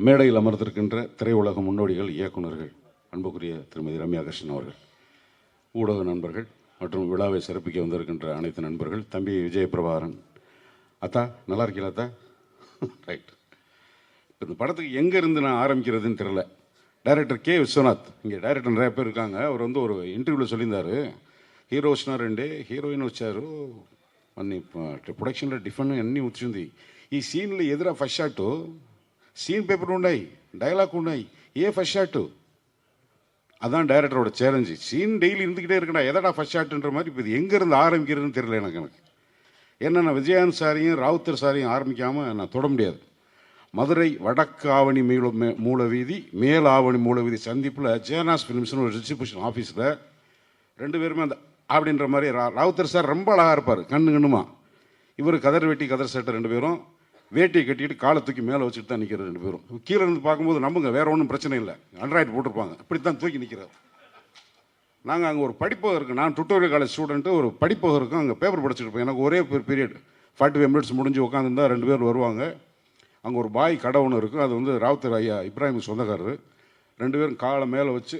மேடையில் அமர்ந்திருக்கின்ற திரையுலக முன்னோடிகள் இயக்குனர்கள் அன்புக்குரிய திருமதி ரம்யா கிருஷ்ணன் அவர்கள் ஊடக நண்பர்கள் மற்றும் விழாவை சிறப்பிக்க வந்திருக்கின்ற அனைத்து நண்பர்கள் தம்பி விஜயபிரபாகரன் அத்தா நல்லா இருக்கீங்களா அத்தா ரைட் இந்த படத்துக்கு எங்கே இருந்து நான் ஆரம்பிக்கிறதுன்னு தெரில டைரக்டர் கே விஸ்வநாத் இங்கே டைரக்டர் நிறைய பேர் இருக்காங்க அவர் வந்து ஒரு இன்டர்வியூவில் சொல்லியிருந்தாரு హీరో వచ్చినారండి హీరోయిన్ వచ్చారు అన్ని ప్రొడక్షన్లో డిఫరెంట్ అన్నీ వచ్చింది ఈ సీన్లో ఎదురా ఫస్ట్ షాట్ సీన్ పేపర్ ఉన్నాయి డైలాగ్ ఉన్నాయి ఏ ஃபர்ஸ்ட் ஷாட்டு அதான் டைரக்டரோட சேலஞ்சு சீன் டெய்லி இருந்துக்கிட்டே இருக்கடா எதடா ஃபர்ஸ்ட் ஷாட்டுன்ற மாதிரி இப்போ இது எங்கேருந்து ஆரம்பிக்கிறதுன்னு தெரியல எனக்கு எனக்கு ஏன்னா நான் விஜயகாந்த் சாரையும் ராவுத்தர் சாரையும் ஆரம்பிக்காமல் நான் தொட முடியாது மதுரை வடக்கு ஆவணி மீள மே- மூலவீதி மேல் ஆவணி மூலவீதி சந்திப்பில் ஜேனாஸ் ஃபிலிம்ஸ்னு ஒரு டிஸ்ட்ரிபியூஷன் ஆஃபீஸில் ரெண்டு பேருமே அந்த அப்படின்ற மாதிரி ரா- ராவுத்தர் சார் ரொம்ப அழகாக இருப்பார் கண்ணு கண்ணுமா இவர் கதர் வெட்டி கதர் சட்டை ரெண்டு பேரும் வேட்டியை கட்டிட்டு காலை தூக்கி மேலே வச்சுட்டு தான் நிற்கிறது ரெண்டு பேரும். கீழே இருந்து பார்க்கும்போது நம்புங்க வேற ஒன்றும் பிரச்சனை இல்லை. அண்ட்ராய்டு போட்டிருப்பாங்க. இப்படி தான் தூக்கி நிற்கிறார் நாங்கள் அங்கே ஒரு படிப்பகம் இருக்குது நான் டுட்டோரியல் காலேஜ் ஸ்டூடெண்ட்டு ஒரு படிப்பகம் இருக்கும் அங்கே பேப்பர் படிச்சுட்டு எனக்கு ஒரே பீரியட் ஃபார்ட்டி ஃபைவ் மினிட்ஸ் முடிஞ்சு உட்காந்துருந்தா ரெண்டு பேர் வருவாங்க. அங்கே ஒரு பாய் கடை ஒன்று இருக்கும் அது வந்து ராவுத்தர் ஐயா இப்ராஹிம் சொந்தக்காரர். ரெண்டு பேரும் காலை மேலே வச்சு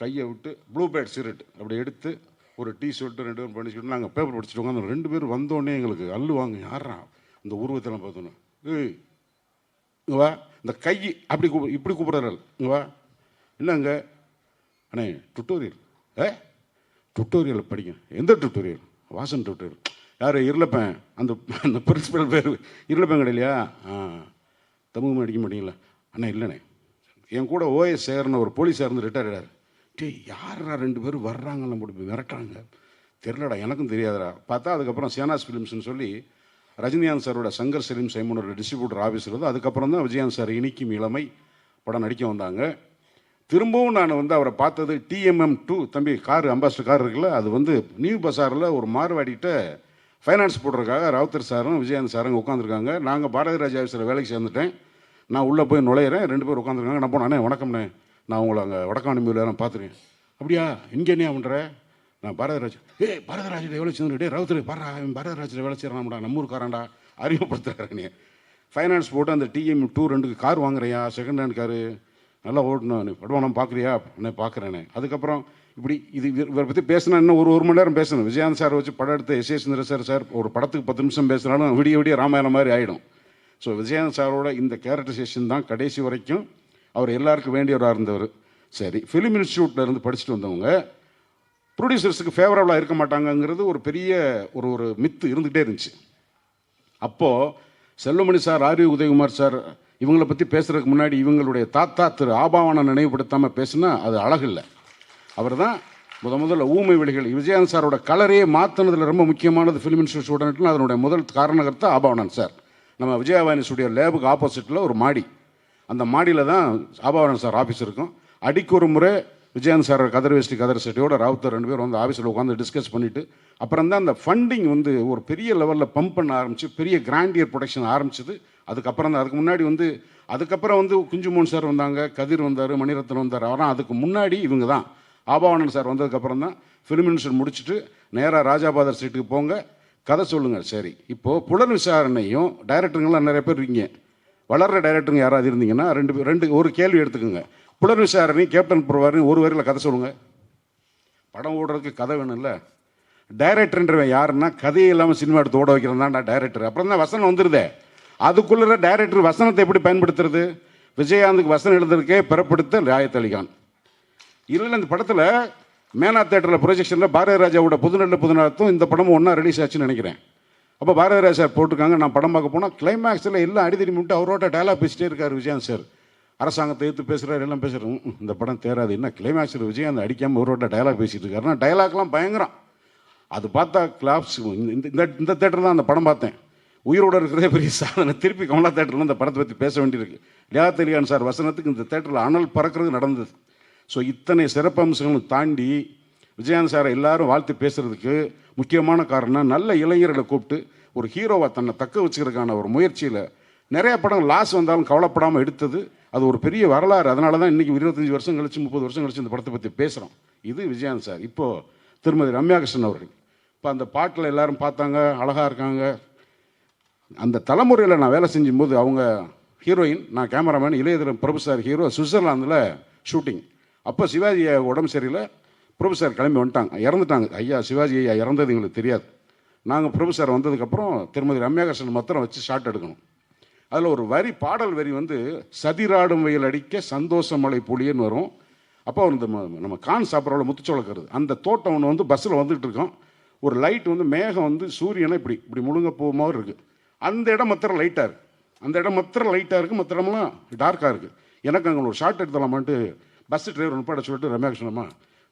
கையை விட்டு ப்ளூ பேட் சிகரெட் அப்படி எடுத்து ஒரு டீ ஷர்ட்டு ரெண்டு பேரும் பண்ணிச்சுட்டு நாங்கள் பேப்பர் படிச்சுட்டு உட்காந்து ரெண்டு பேரும் வந்தோடனே எங்களுக்கு அல்லுவாங்க யாரா இந்த உருவத்தெல்லாம் பார்த்தோன்னே. இங்க வா. இந்த கை அப்படி கூப்பிடு இப்படி கூப்பிடுறாரு. இங்க வா. என்னங்க? அண்ணே டுட்டோரியல் ஏ? டுட்டோரியல் படிங்க. எந்த டுட்டோரியல் வாசன் டுட்டோரியல் யார்? இருளப்பேன். அந்த அந்த பிரின்சிபல் பேர் இருளப்பேன் கிடையிலையா? ஆ. தமிழ் அடிக்க மாட்டீங்களா? அண்ணா இல்லைண்ணே. என் கூட ஓஎஸ் சேர்னு ஒரு போலீஸாக இருந்து ரிட்டையர் ஆயிடாரு டேய் யாரா ரெண்டு பேரும் வர்றாங்கன்னு போட்டு மிரட்டுறாங்க? தெரிலடா எனக்கும் தெரியாதுடா. பார்த்தா அதுக்கப்புறம் சேனாஸ் ஃபிலிம்ஸ்னு சொல்லி ரஜினிகாந்த் சாரோட சங்கர் சலீம் சைமனோட டிஸ்ட்ரிபியூட்டர் ஆஃபீஸ் இருந்து அதுக்கப்புறம் தான் விஜயகாந்த் சார் இனிக்கும் இளமை படம் நடிக்க வந்தாங்க. திரும்பவும் நான் வந்து அவரை பார்த்தது டிஎம்எம் டூ தம்பி கார் அம்பாஸ்டர் கார் இருக்குல்ல அது வந்து நியூ பசாரில் ஒரு மார்வாடிகிட்ட ஃபைனான்ஸ் போடுறதுக்காக ராவுத்தர் சாரும் விஜயகாந்த் சாரும் உட்காந்துருக்காங்க நாங்கள் பாரதி ராஜா ஆஃபீஸில் வேலைக்கு சேர்ந்துட்டேன். நான் உள்ளே போய் நுழையிறேன். ரெண்டு பேர் உட்காந்துருக்காங்க நான் போனேன் வணக்கம்ண்ணே. நான் உங்களை அங்கே வடக்காணி மீதில் பார்த்துருக்கேன் அப்படியா? இங்கே என்ன பண்ணுற நான் பாரதராஜ். ஏ பாரதராஜர் எவ்வளோ சேர்ந்து டே ரவுத்தர் பாரா அவன் பாரதராஜில் வேலை செய்கிறான்டா நம்ம ஊருக்காரன்டா அறிமுகப்படுத்துறாரு ஃபைனான்ஸ் போட்டு அந்த டிஎம் டூ ரெண்டுக்கு கார் வாங்குறியா செகண்ட் ஹேண்ட் காரு நல்லா ஓட்டணும் நீ படுவானம் பார்க்குறியா நான் பார்க்குறேனே அதுக்கப்புறம் இப்படி இது இவரை பற்றி பேசினா இன்னும் ஒரு ஒரு மணி நேரம் பேசணும். விஜயாந்த் சார் வச்சு படம் எடுத்த S A Sundara sir sir ஒரு படத்துக்கு பத்து நிமிஷம் பேசினாலும் விடிய விடிய ராமாயணம் மாதிரி ஆகிடும் ஸோ விஜயாந்த் சாரோட இந்த கேரக்டரைசேஷன் தான் கடைசி வரைக்கும் அவர் எல்லாருக்கும் வேண்டியவராக இருந்தவர். சரி ஃபிலிம் இன்ஸ்டியூட்டில் இருந்து படிச்சுட்டு வந்தவங்க ப்ரொடியூசர்ஸுக்கு ஃபேவரபுளாக இருக்க மாட்டாங்கங்கிறது ஒரு பெரிய ஒரு ஒரு மித்து இருந்துகிட்டே இருந்துச்சு. அப்போது செல்வமணி சார் ஆரிய உதயகுமார் சார் இவங்களை பற்றி பேசுகிறதுக்கு முன்னாடி இவங்களுடைய தாத்தா திரு ஆபாவனை நினைவுபடுத்தாமல் பேசுனா அது அழகில்லை. அவர் தான் முத முதல்ல ஊமை விழிகள் விஜயானந்த் சாரோட கலரையே மாற்றினதில் ரொம்ப முக்கியமானது ஃபிலிம் இன்ஸ்டியூட் ஸ்டூடெண்ட்னு அதனுடைய முதல் காரணகர்த்தா ஆபாவனன் சார். நம்ம விஜயவாணி ஸ்டுடியோ லேபுக்கு ஆப்போசிட்டில் ஒரு மாடி. அந்த மாடியில் தான் ஆபாவனன் சார் ஆஃபீஸ் இருக்கும். அடிக்கு ஒரு முறை விஜயன் சார் கதர் வேஷ்டி கதர் செட்டியோட ராவுத்தர் ரெண்டு பேரும் வந்து ஆஃபீஸில் உட்காந்து டிஸ்கஸ் பண்ணிட்டு அப்புறம் தான் அந்த ஃபண்டிங் வந்து ஒரு பெரிய லெவலில் பம்ப் பண்ண ஆரம்பிச்சு பெரிய கிராண்டியர் ப்ரொடக்ஷன் ஆரம்பிச்சது. அதுக்கப்புறம் தான் அதுக்கு முன்னாடி வந்து அதுக்கப்புறம் வந்து குஞ்சுமோகன் சார் வந்தாங்க கதிர் வந்தார் மணிரத்னம் வந்தார். அவராம் அதுக்கு முன்னாடி இவங்க தான். ஆபாவணன் சார் வந்ததுக்கப்புறம் தான் ஃபிலிம் இன்ஸ்டியூட் முடிச்சுட்டு நேராக ராஜாபாதர் ஸ்ட்ரீட்டுக்கு போங்க. கதை சொல்லுங்கள் சரி. இப்போது புலன் விசாரணையும் டைரக்டருங்களாம் நிறைய பேர் இருக்கீங்க. வளர்ற டைரக்டருங்க யாராவது இருந்தீங்கன்னா ரெண்டு பேர் ரெண்டு ஒரு கேள்வி எடுத்துக்கோங்க. புலர் விசாரணை கேப்டன் புரவாரின் ஒரு வரையில் கதை சொல்லுங்க. படம் ஓடுறதுக்கு கதை வேணும்ல. டைரக்டர்ன்றவன் யாருன்னா கதையே இல்லாமல் சினிமா எடுத்து ஓட வைக்கிறவன் தான் டைரக்டர் அப்புறம் தான் வசனம் வந்துருதே. அதுக்குள்ள டைரக்டர் வசனத்தை எப்படி பயன்படுத்துறது? விஜயகாந்துக்கு வசனம் எழுதுறதுக்கே பிறப்படுத்த ராயத்தலிகான் இல்லை இந்த படத்தில் மேனா தேட்டரில் ப்ரொஜெக்ஷனில் பாரதி ராஜாவோட புதுநெல்ல புதுநாத்தும் இந்த படமும் ஒன்றா ரிலீஸ் ஆச்சுன்னு நினைக்கிறேன். அப்போ பாரதி ராஜா சார் போட்டிருக்காங்க. நான் படம் பார்க்க போனால் கிளைமேக்ஸில் எல்லாம் அடிதடி முட்டு அவரோட டயலாக் பேசிட்டே இருக்கார் விஜயகாந்த் சார். அரசாங்கத்தை எடுத்து பேசுகிறாரு எல்லாம் பேசுகிறோம் இந்த படம் தேராது. என்ன கிளைமேக்ஸில் அந்த அடிக்காமல் அவரோட டயலாக் பேசிட்டு இருக்காருன்னா டயலாக்லாம் பயங்கரம். அது பார்த்தா கிளாப்ஸ் இந்த இந்த இந்த தேட்டர் தான் அந்த படம் பார்த்தேன். உயிரோடு இருக்கிறதே பெரிய சாதனை. திருப்பி கமலா தேட்டரில் இந்த படத்தை பற்றி பேச வேண்டியிருக்கு. லியா தெலியான் சார் வசனத்துக்கு இந்த தேட்டரில் அனல் பறக்கிறது நடந்தது. ஸோ இத்தனை சிறப்பம்சங்களும் தாண்டி விஜயகாந்த் சாரை எல்லாரும் வாழ்த்து பேசுகிறதுக்கு முக்கியமான காரணம் நல்ல இளைஞர்களை கூப்பிட்டு ஒரு ஹீரோவை தன்னை தக்க வச்சுக்கிறதுக்கான ஒரு முயற்சியில் நிறைய படம் லாஸ் வந்தாலும் கவலைப்படாமல் எடுத்தது. அது ஒரு பெரிய வரலாறு. அதனால தான் இன்றைக்கி இருபத்தஞ்சி வருஷம் கழிச்சு முப்பது வருஷம் கழிச்சு இந்த படத்தை பற்றி பேசுகிறோம் இது விஜயகாந்த் சார். இப்போது திருமதி ரம்யா கிருஷ்ணன் அவர்கள். இப்போ அந்த பாட்டில் எல்லாரும் பார்த்தாங்க அழகாக இருக்காங்க. அந்த தலைமுறையில் நான் வேலை செஞ்சும்போது அவங்க ஹீரோயின் நான் கேமராமேன் இளையதரம் பிரபு சார் ஹீரோ சுவிட்சர்லாந்தில் ஷூட்டிங் அப்போ சிவாஜி ஐயா உடம்பு சரியில்லை. பிரபு சார் கிளம்பி வந்துட்டாங்க. இறந்துட்டாங்க. ஐயா சிவாஜி ஐயா இறந்தது எங்களுக்கு தெரியாது. நாங்கள் பிரபு சார் வந்ததுக்கப்புறம் திருமதி ரம்யாகிருஷ்ணன் மாத்திரம் வச்சு ஷார்ட் எடுக்கணும். அதில் ஒரு வரி பாடல் வரி வந்து சதிராடும் வெயில் அடிக்க சந்தோஷ மலை பொழியன்னு வரும். அப்போ இந்த ம- நம்ம கான் சாப்பிட்றோட முத்துச்சோளக்கிறது அந்த தோட்டம் ஒன்று வந்து பஸ்ஸில் வந்துட்டு இருக்கோம். ஒரு லைட் வந்து மேகம் வந்து சூரியனை இப்படி இப்படி முழுங்க போக மாதிரி இருக்குது அந்த இடம் மாத்திரம் லைட்டாக இருக்குது அந்த இடம் மாத்திரம் லைட்டாக இருக்குது மற்ற இடம்லாம் டார்க்காக இருக்குது எனக்கு அங்கே ஒரு ஷார்ட் எடுத்துலாமான்ட்டு பஸ் டிரைவர் உட்பட சொல்லிட்டு ரம்யாகிருஷ்ணம்மா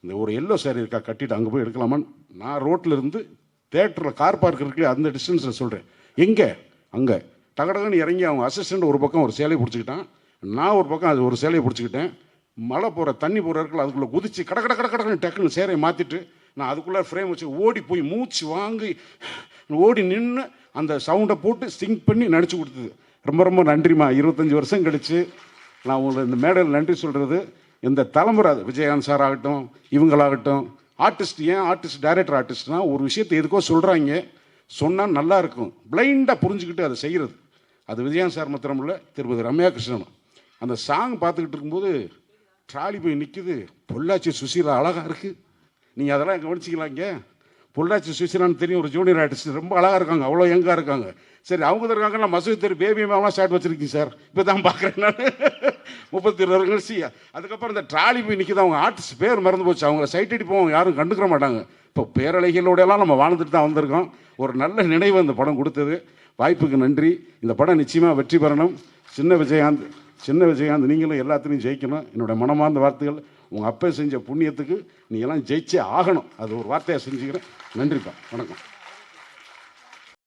இந்த ஒரு எல்லோ சாரி இருக்கா கட்டிட்டு அங்கே போய் எடுக்கலாமான்னு நான் ரோட்டில் இருந்து தேட்டரில் கார் பார்க் இருக்கு அந்த டிஸ்டன்ஸில் சொல்கிறேன் எங்கே? அங்கே. டகடகன்னு இறங்கி அவங்க அசிஸ்டண்ட் ஒரு பக்கம் ஒரு சேலையை பிடிச்சிக்கிட்டான். நான் ஒரு பக்கம் அது ஒரு சேலையை பிடிச்சிக்கிட்டேன். மழை போகிற தண்ணி போகிற அதுக்குள்ளே குதிச்சு கட கட கட கடன்னு டக்குன்னு சேரையை மாற்றிட்டு நான் அதுக்குள்ளே ஃப்ரேம் வச்சு ஓடி போய் மூச்சு வாங்கி ஓடி நின்று அந்த சவுண்டை போட்டு சிங்க் பண்ணி நடிச்சு கொடுத்தது. ரொம்ப ரொம்ப நன்றிம்மா. இருபத்தஞ்சி வருஷம் கழிச்சு நான் உங்களை இந்த மேடையில் நன்றி சொல்கிறது இந்த தலைமுறை அது விஜயகாந்த் சார் ஆகட்டும் இவங்களாகட்டும் ஆர்டிஸ்ட் ஏன் ஆர்டிஸ்ட் டைரக்டர் ஆர்டிஸ்ட்னா ஒரு விஷயத்தை எதுக்கோ சொல்கிறாங்க சொன்னால் நல்லா இருக்கும். பிளைண்டாக புரிஞ்சுக்கிட்டு அதை செய்கிறது அது விஜயான் சார் மாத்திரம் இல்லை திருப்பதி ரம்யா கிருஷ்ணன் அந்த சாங் பார்த்துக்கிட்டு இருக்கும்போது ட்ராலி போய் நிற்குது பொள்ளாச்சி சுசீலா அழகாக இருக்குது நீங்கள் அதெல்லாம் கவனிச்சிக்கலாம் இங்கே. பொள்ளாச்சி சுசீலான்னு தெரியும் ஒரு ஜூனியர் ஆர்டிஸ்ட் ரொம்ப அழகாக இருக்காங்க அவ்வளோ யங்காக இருக்காங்க. சரி அவங்க தான் இருக்காங்க நான் மசூதி தெரு பேபி மேலாம் ஷார்ட் வச்சிருக்கீங்க சார். இப்போ தான் பார்க்குறேன் நான். முப்பத்தி இருபது கழிச்சு. அதுக்கப்புறம் இந்த ட்ராலி போய் நிற்கிது அவங்க ஆர்டிஸ்ட் பேர் மறந்து போச்சு. அவங்க சைட் அடிப்போம் யாரும் கண்டுக்கிற மாட்டாங்க. இப்போ பேரலைகளோடையெல்லாம் நம்ம வாழ்ந்துட்டு தான் வந்திருக்கோம். ஒரு நல்ல நினைவு அந்த படம் கொடுத்தது. வாய்ப்புக்கு நன்றி. இந்த படம் நிச்சயமாக வெற்றி பெறணும். சின்ன விஜயகாந்த் சின்ன விஜயகாந்த் நீங்களும் எல்லாத்துலேயும் ஜெயிக்கணும். என்னோட மனமார்ந்த வார்த்தைகள் உங்கள் அப்பா செஞ்ச புண்ணியத்துக்கு நீங்கள்லாம் ஜெயிச்சே ஆகணும். அது ஒரு வார்த்தையாக செஞ்சுக்கிறேன். நன்றிப்பா. வணக்கம்.